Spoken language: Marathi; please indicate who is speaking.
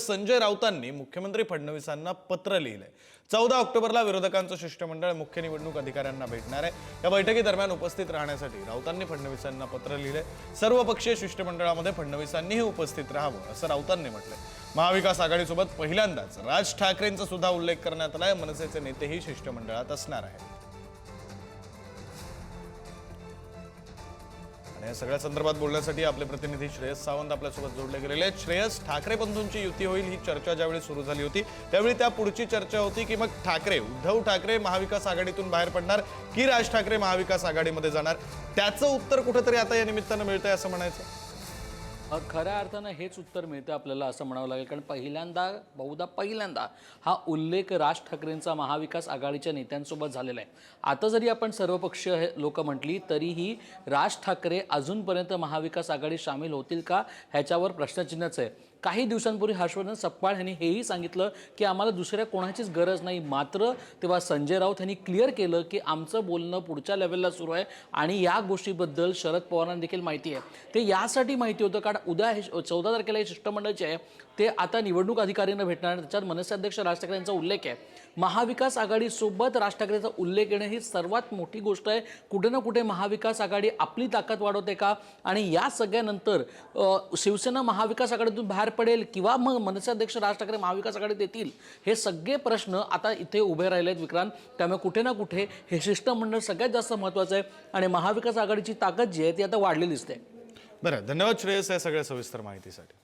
Speaker 1: संजय राऊतांनी मुख्यमंत्री फडणवीसांना पत्र लिहिलंय. चौदा ऑक्टोबरला विरोधकांचं शिष्टमंडळ मुख्य निवडणूक अधिकाऱ्यांना भेटणार आहे. या बैठकीदरम्यान उपस्थित राहण्यासाठी राऊतांनी फडणवीसांना पत्र लिहिलंय. सर्वपक्षीय शिष्टमंडळामध्ये फडणवीसांनीही उपस्थित राहावं असं राऊतांनी म्हटलंय. महाविकास आघाडीसोबत पहिल्यांदाच राज ठाकरेंचा सुद्धा उल्लेख करण्यात आलाय. मनसेचे नेतेही शिष्टमंडळात असणार आहेत. आणि या सगळ्या संदर्भात बोलण्यासाठी आपले प्रतिनिधी श्रेयस सावंत आपल्यासोबत जोडले गेलेले आहेत. श्रेयस ठाकरे बंधूंची युती होईल ही चर्चा ज्यावेळी सुरू झाली होती त्यावेळी त्या पुढची चर्चा होती की मग ठाकरे उद्धव ठाकरे महाविकास आघाडीतून बाहेर पडणार की राज ठाकरे महाविकास आघाडीमध्ये जाणार? त्याचं उत्तर कुठेतरी आता या निमित्तानं मिळतंय असं म्हणायचं
Speaker 2: खऱ्या अर्थानं हेच उत्तर मिळतं आपल्याला असं म्हणावं लागेल. कारण पहिल्यांदा बहुधा पहिल्यांदा हा उल्लेख राज ठाकरेंचा महाविकास आघाडीच्या नेत्यांसोबत झालेला आहे. आता जरी आपण सर्वपक्षीय लोक म्हटली तरीही राज ठाकरे अजूनपर्यंत महाविकास आघाडी सामील होतील का ह्याच्यावर प्रश्नचिन्हच आहे. काही दिवसांपूर्वी हर्षवर्धन सपकाळ यांनी हेही सांगितलं की आम्हाला दुसऱ्या कोणाचीच गरज नाही. मात्र तेव्हा संजय राऊत यांनी क्लिअर केलं की आमचं बोलणं पुढच्या लेवलला सुरू आहे आणि या गोष्टीबद्दल शरद पवारांना देखील माहिती आहे. ते यासाठी माहिती होतं कारण उद्या हे चौदा तारखेला हे शिष्टमंडळचे आहे. ते आता निवडणूक अधिकाऱ्यांना भेटणार त्याच्यात मनसे अध्यक्ष राज ठाकरे यांचा उल्लेख आहे. महाविकास आघाडीसोबत राज ठाकरेचा उल्लेख येणं ही सर्वात मोठी गोष्ट आहे. कुठे ना कुठे महाविकास आघाडी आपली ताकद वाढवते का? आणि या सगळ्यानंतर शिवसेना महाविकास आघाडीतून बाहेर पडेल किंवा मग मनसे अध्यक्ष राज ठाकरे महाविकास आघाडीत येतील हे सगळे प्रश्न आता इथे उभे राहिले आहेत विक्रांत. त्यामुळे कुठे ना कुठे हे शिष्टमंडळ सगळ्यात जास्त महत्त्वाचं आहे आणि महाविकास आघाडीची ताकद जी आहे ती आता वाढलेली दिसते.
Speaker 1: बरं धन्यवाद श्रेयस या सगळ्या सविस्तर माहितीसाठी.